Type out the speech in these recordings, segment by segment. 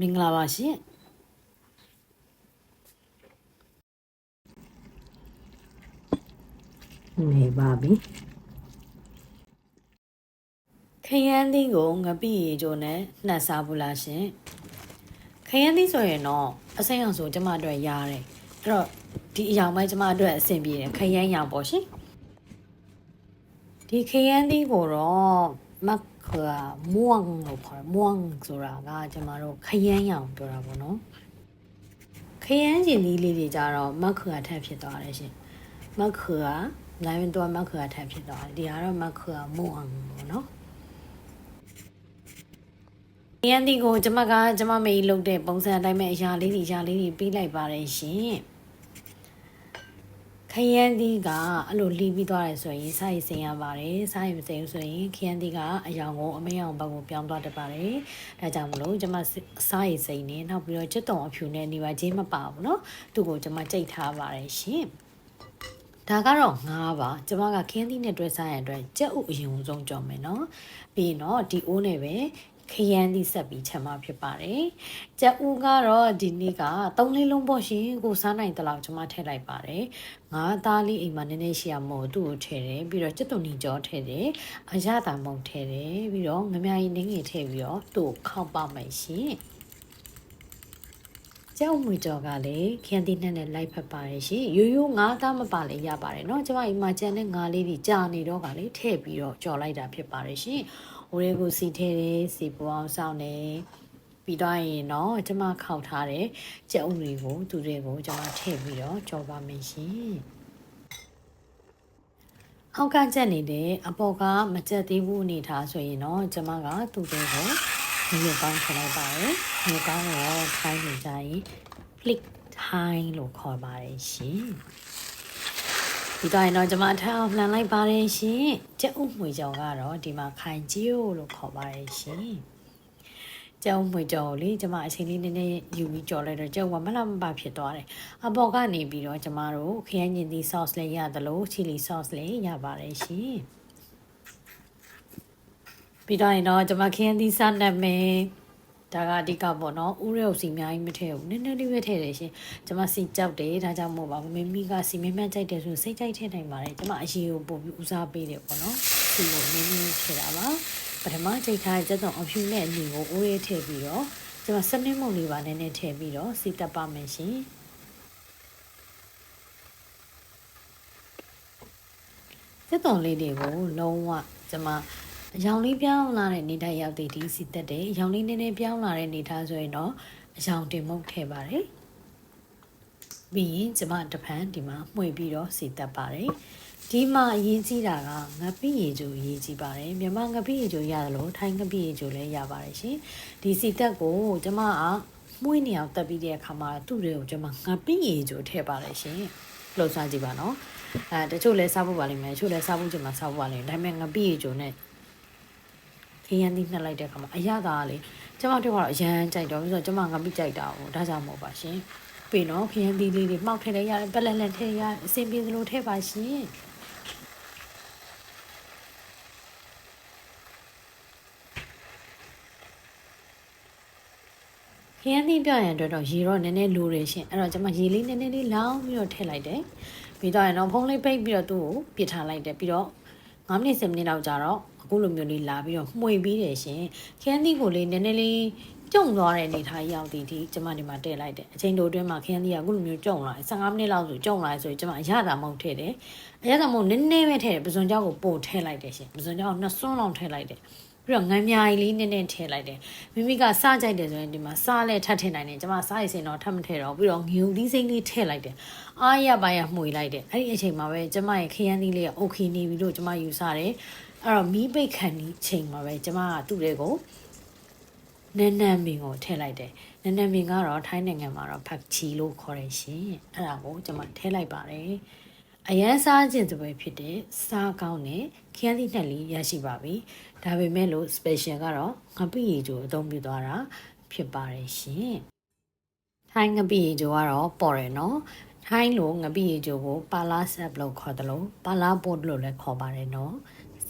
မင်္ဂလာပါရှင်နေပါပြီခရမ်းသီးကိုငပိရေချိုနဲ့နှက်စားဘူးလားရှင်ခရမ်းသီးဆိုရင်တော့အစိမ်းအောင်ဆိုကျမအတွက်ရားတယ်အဲ့တော့ဒီအယောင်ပဲကျမအတွက်အဆင်ပြေတယ်ခရမ်းရောင်ပေါ့ရှင်ဒီခရမ်းသီးကိုတော့ မက်ခါမွန်းလို့ခေါ်တယ်မွန်းဆိုတာကကျမတို့ခရမ်းရောင်ပြောတာပေါ့နော်ခရမ်းကျင်သီးလေးတွေကြတော့မက်ခါထက်ဖြစ်သွားတယ်ရှင်မက်ခါလိုင်းတော့မက်ခါထက်ဖြစ်သွားတယ်ဒီကတော့မက်ခါမွန်းပေါ့နော်။ရန်ဒီကိုကျမကကျမမေးလုပ်တဲ့ပုံစံအတိုင်းပဲအရာလေးတွေအရာလေးတွေပေးလိုက်ပါတယ်ရှင်။ ခရမ်းသီးကအဲ့လိုလီးပြီးသွားတယ်ဆိုရင်စားရည်စင်ရပါတယ်။စားရည်မစင်ဘူးဆိုရင်ခရမ်းသီးကအယောင်ကိုအမေအောင်ဘက်ကိုပြောင်းသွားတတ်ပါတယ်။ဒါကြောင့်မလို့ကျမစားရည်စိန်နေနောက်ပြီးတော့ကျွတ်တုံအဖြူနဲ့နေပါချင်းမပါဘူးเนาะ။သူ့ကိုကျမကြိတ်ထားပါတယ်ရှင်။ဒါကတော့ငါးပါကျမကခင်းသီးနဲ့တွဲစားရတဲ့အတွက်ကြက်ဥအရင်ဆုံးကြော်မယ်နော်ပြီးရင်တော့ဒီအိုးနဲ့ပဲ ခရမ်းသီးဆက်ပြီးချက်မှဖြစ်ပါတယ်ကြက်ဥကတော့ဒီနေ့ကသုံးလေးလုံးပေါ့ရှင်ကိုစားနိုင်တဲ့လောက်ကျမထည့်လိုက်ပါတယ်ငါးသားလေးအိမ်မှာနည်းနည်းရှိရမို့သူ့ကိုထည့်တယ်ပြီးတော့ကြက်သွန်နီကြောထည့်တယ်အရသာမုံထည့်တယ်ပြီးတော့ငမြာကြီးနင်းငယ်ထည့်ပြီးတော့သူ့ကိုခောက်ပါမယ်ရှင် ကျောက်မွေကြော်ကလည်းခရမ်းသီးနဲ့နဲ့လိုက်ဖက်ပါတယ်ရှင်ရိုးရိုးငါးသားမပါလည်းရပါတယ်เนาะကျမအိမ်မှာကြံတဲ့ငါးလေးတွေကြာနေတော့ကလည်းထည့်ပြီးတော့ကြော်လိုက်တာဖြစ်ပါတယ်ရှင် ဟိုလေးကိုစီထည့်တယ်စီပူအောင်စောင်းတယ်ပြီးတော့ရင်တော့ကျမခောက်ထားတဲ့ကြောက်တွေကိုသူတွေကိုကျမထည့်ပြီးတော့ကြော်ပါမယ်ရှင်အောက်ကကြက်နေတဲ့အပေါ်ကမကြက်သေးဘူးအနေထားဆိုရင်တော့ကျမကသူတွေကိုမြေကောင်းထည့်လိုက်ပါတယ်မြေကောင်းကိုတော့ခိုင်းနေကြရင် flick time လို့ခေါ်ပါတယ်ရှင် ဒီတိုင်းတော့ကျွန်မထပ်အောင်လှန်လိုက်ပါတယ်ရှင်ကျက်ဥမှွေကြောင်ကတော့ဒီမှာခိုင်ကြီးလို့ခေါ်ပါတယ်ရှင်ကျက်ဥမှွေကြောင်ကိုလေကျွန်မအချိန်လေးနည်းနည်းယူပြီးကြော်လိုက်တော့ကျက်ဥကမလှမပဖြစ်သွားတယ်အပေါ်ကနေပြီးတော့ကျွန်မတို့ခရမ်းညင်သီး sauce လေးရသလို chili sauce လေးရပါတယ်ရှင်ပြီးတော့ရင်တော့ကျွန်မခရမ်းသီးစားနဲ့မယ် ဒါကအဓိကပေါ့နော်ဥရုပ်စီအများကြီးမထည့်ဘူးနည်းနည်းလေးပဲထည့်တယ်ရှင်ကျမစီကြောက်တယ်ဒါကြောင့်မို့ပါဘူးမမီကစီမင်းမြတ်ကြိုက်တယ်ဆိုစိတ်ကြိုက်ထည့်နိုင်ပါတယ်ကျမအရေးကိုပို့ပြီးဦးစားပေးတယ်ပေါ့နော်စီကိုနည်းနည်းထည့်တာပါပထမကြိတ်ထားတဲ့ကျတော့အဖြူနဲ့အနီကိုအိုးရဲထည့်ပြီးတော့ကျမစနစ်မုံလေးပါနည်းနည်းထည့်ပြီးတော့စီတက်ပါမယ်ရှင်သက်တော်လေးတွေကိုလုံးဝကျမ အယောင်လေးပြောင်းလာတဲ့နေထိုင်ရောက်တဲ့ဒီစီတက်တယ်အယောင်လေးနည်းနည်းပြောင်းလာတဲ့နေထားဆိုရင်တော့အယောင်တင်မုတ်ထည့်ပါတယ်ပြီးရင်ကျမတပန်းဒီမှာမှွေပြီးတော့စီတက်ပါတယ်ဒီမှာအရေးကြီးတာကငပိရေချိုအရေးကြီးပါတယ်မြန်မာငပိရေချိုရတယ်လို့ထိုင်းငပိရေချိုလည်းရပါတယ်ရှင်ဒီစီတက်ကိုကျမကမှွေးနေအောင်တက်ပြီးတဲ့အခါမှာသူ့တွေကိုကျမငပိရေချိုထည့်ပါတယ်ရှင်လှုပ်ရှားကြည့်ပါနော်အဲတချို့လည်းစားဖို့ပါလိမ့်မယ်တချို့လည်းစားဖို့ကျမစားဖို့ပါလိမ့်မယ်ဒါပေမဲ့ငပိရေချိုနဲ့ ခရမ်းသီးနှက်လိုက်တဲ့အခါမှာအရသာကလေကျမတို့ကတော့အရန်ကြိုက်တော့ပြီးတော့ကျမငပိကြိုက်တာ哦ဒါကြောင့်မို့ပါရှင်ပြီနော်ခရမ်းသီးလေးတွေမှောက်ထည့်လိုက်ရတယ်ပလက်လက်ထည့်ရအစင်ပြေသလိုထည့်ပါရှင်ခရမ်းသီးပြရန်အတွက်တော့ရေတော့နည်းနည်းလိုတယ်ရှင်အဲ့တော့ကျမရေလေးနည်းနည်းလေးလောင်းပြီးတော့ထည့်လိုက်တယ်ပြီးတော့ရင်တော့ဖုံးလေးပိတ်ပြီးတော့သူ့ကိုပြစ်ထားလိုက်တယ်ပြီးတော့9မိနစ်10မိနစ်လောက်ကြာတော့ အခုလိုမျိုးလေးလာပြီးတော့မှွေပြီးတယ်ရှင်ခန်းသီးကိုလေးနည်းနည်းလေးကျုံသွားတဲ့အနေထားရောက်သည်ဒီကျမဒီမှာတည့်လိုက်တယ်အချိန်တိုအတွင်းမှာခန်းသီးကအခုလိုမျိုးကျုံလာတယ်15မိနစ်လောက်ဆိုကျုံလာတယ်ဆိုရင်ကျမအရသာမဟုတ်ထည့်တယ်အရသာမဟုတ်နည်းနည်းပဲထည့်တယ်ပဇွန်ကြောက်ကိုပို့ထည့်လိုက်တယ်ရှင်ပဇွန်ကြောက်နှစ်စွန်းလောက်ထည့်လိုက်တယ်ပြီးတော့ငံမြာကြီးလေးနည်းနည်းထည့်လိုက်တယ်မိမိကစကြိုက်တယ်ဆိုရင်ဒီမှာစားလဲထပ်ထည့်နိုင်တယ်ကျွန်မစားရစင်တော့ထပ်မထည့်တော့ပြီးတော့ငြူသီးစိမ့်လေးထည့်လိုက်တယ်အားရပါရမှုလိုက်တယ်အဲ့ဒီအချိန်မှာပဲကျွန်မရဲ့ခရမ်းသီးလေးကအုတ်ခီနေပြီလို့ကျွန်မယူဆတယ် အဲ့တော့မီးပိတ်ခံဒီချိန်မှာပဲကျမကသူ့တွေကိုနန်းနန်းမင်းကိုထည့်လိုက်တယ်နန်းနန်းမင်းကတော့ထိုင်းနိုင်ငံမှာတော့ဖက်ချီလို့ခေါ်တယ်ရှင်အဲ့ဒါကိုကျမထည့်လိုက်ပါတယ်အရန်စားခြင်းတပွဲဖြစ်တဲ့စားကောင်းတဲ့ခရမ်းသီးနှက်လေးရရှိပါပြီဒါပေမဲ့လို့ special ကတော့ငပိရီကျိုအသုံးပြုသွားတာဖြစ်ပါတယ်ရှင်ထိုင်းငပိရီကျိုကတော့ပေါ်တယ်နော်ထိုင်းလိုငပိရီကျိုကိုပါလာဆက်လို့ခေါ်တယ်လို့ပါလာပို့လို့လည်းခေါ်ပါတယ်နော်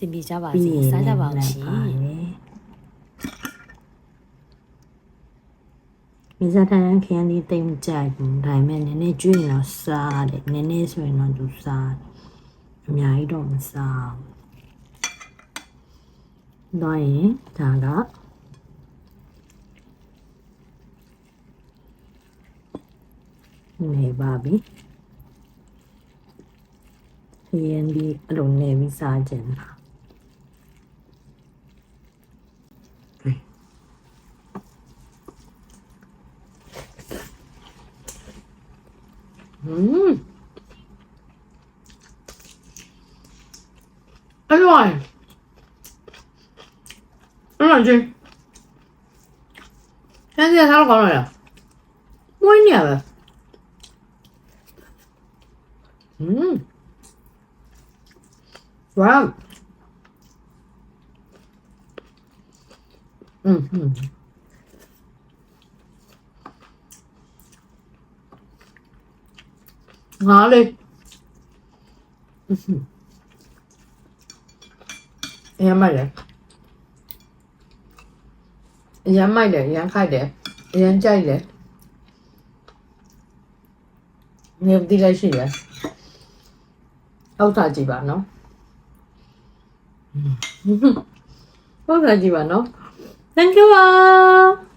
စင်ပြေကြပါစေစားကြပါဦးရှင်မစားတိုင်းခရမ်းဒီတိတ်မကြိုက်ဘူးဒါပေမဲ့နည်းနည်းကျွေးရင်တော့စားတယ်နည်းနည်းဆိုရင်တော့သူစားတယ်အများကြီးတော့မစားဘူးတော့ရင်ဒါကနေပါပြီခရမ်းဒီအလုံးနေပြီးစားကြတယ် 음. 어려워. 얼마지? 현지에 사러 가라요. 뭐 있냐, 왜? 음. 와. 음, 음. ငါလေးอืมအရင်မိုက်တယ်အရင်မိုက်တယ်အရင်ခိုက်တယ်အရင်ကြိုက်တယ်နေဒီလိုက်ရှိတယ်အောက်ထားကြည့်ပါနော်အောက်ထားကြည့်ပါနော် thank you ပါ